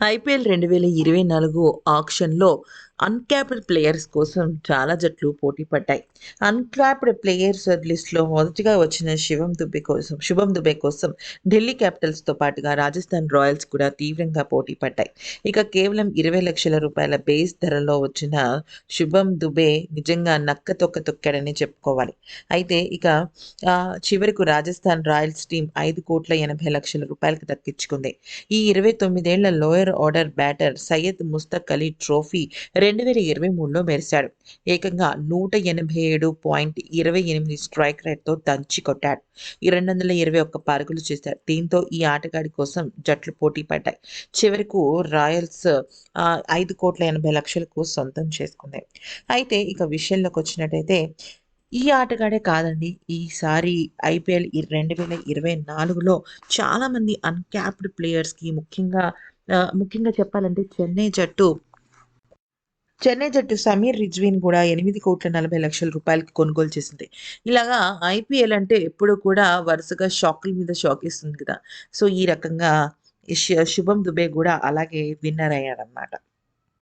IPL రెండు వేల ఇరవై నాలుగు ఆక్షన్లో అన్క్యాప్డ్ ప్లేయర్స్ కోసం చాలా జట్లు పోటీ పడ్డాయి. అన్క్యాప్డ్ ప్లేయర్స్ లిస్ట్లో మొదటిగా వచ్చిన శివం దుబే కోసం శుభం దుబే కోసం ఢిల్లీ క్యాపిటల్స్తో పాటుగా రాజస్థాన్ రాయల్స్ కూడా తీవ్రంగా పోటీ పడ్డాయి. ఇక కేవలం ఇరవై లక్షల రూపాయల బేస్ ధరలో వచ్చిన శుభం దుబే నిజంగా నక్క తొక్క తొక్కాడని చెప్పుకోవాలి. అయితే ఇక చివరకు రాజస్థాన్ రాయల్స్ టీం ఐదు కోట్ల ఎనభై లక్షల రూపాయలకు దక్కించుకుంది. ఈ ఇరవై తొమ్మిదేళ్ళ lower order batter Syed Mushtaq Ali trophy రెండు వేల ఇరవై మూడులో మెరిశాడు. ఏకంగా నూట ఎనభై ఏడు పాయింట్ ఇరవై ఎనిమిది స్ట్రైక్ రేట్తో దంచి కొట్టాడు. ఈ రెండు వందల ఇరవై ఒక్క పరుగులు చేశాడు. దీంతో ఈ ఆటగాడి కోసం జట్లు పోటీ పడ్డాయి. చివరకు రాయల్స్ ఐదు కోట్ల ఎనభై లక్షలకు సొంతం చేసుకుంది అయితే ఇక విషయంలోకి వచ్చినట్టయితే ఈ ఆటగాడే కాదండి. ఈసారి ఐపీఎల్ రెండు వేల ఇరవై నాలుగులో చాలామంది అన్క్యాప్డ్ ప్లేయర్స్కి ముఖ్యంగా ముఖ్యంగా చెప్పాలంటే చెన్నై జట్టు చెన్నై జట్టు సమీర్ రిజ్వీన్ కూడా ఎనిమిది కోట్ల నలభై లక్షల రూపాయలకి కొనుగోలు చేసింది. ఇలాగా ఐపీఎల్ అంటే ఎప్పుడు కూడా వరుసగా షాకుల మీద షాక్ ఇస్తుంది కదా. సో ఈ రకంగా శుభం దుబే కూడా అలాగే విన్నర్ అయ్యాడనమాట